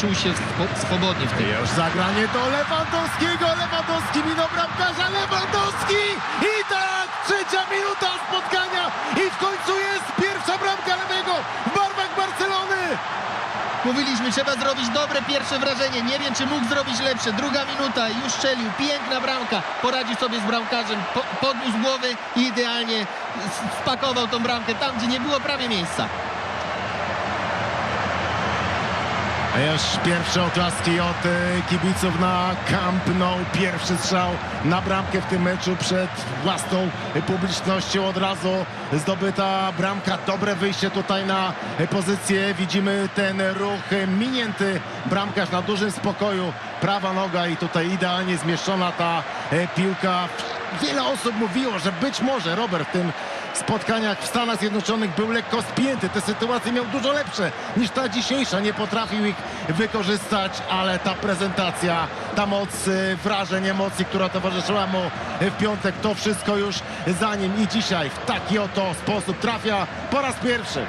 czuł się swo- swobodnie w tym. Już zagranie do Lewandowskiego, Lewandowski minął bramkarza, Lewandowski i tak, trzecia minuta spotkania i w końcu jest pierwsza bramka lewego w barwach Barcelony. Mówiliśmy, trzeba zrobić dobre pierwsze wrażenie. Nie wiem, czy mógł zrobić lepsze. Druga minuta, już strzelił. Piękna bramka. Poradził sobie z bramkarzem. Po, podniósł głowy i idealnie spakował tą bramkę tam, gdzie nie było prawie miejsca. Już pierwsze oklaski od e, kibiców na Camp Nou. Pierwszy strzał na bramkę w tym meczu przed własną publicznością. Od razu zdobyta bramka. Dobre wyjście tutaj na pozycję. Widzimy ten ruch minięty. Bramkarz na dużym spokoju. Prawa noga i tutaj idealnie zmieszczona ta e, piłka. Wiele osób mówiło, że być może Robert w tym spotkaniach w Stanach Zjednoczonych był lekko spięty. Te sytuacje miał dużo lepsze niż ta dzisiejsza. Nie potrafił ich wykorzystać, ale ta prezentacja, ta moc y, wrażeń, emocji, która towarzyszyła mu w piątek, to wszystko już za nim i dzisiaj w taki oto sposób trafia po raz pierwszy.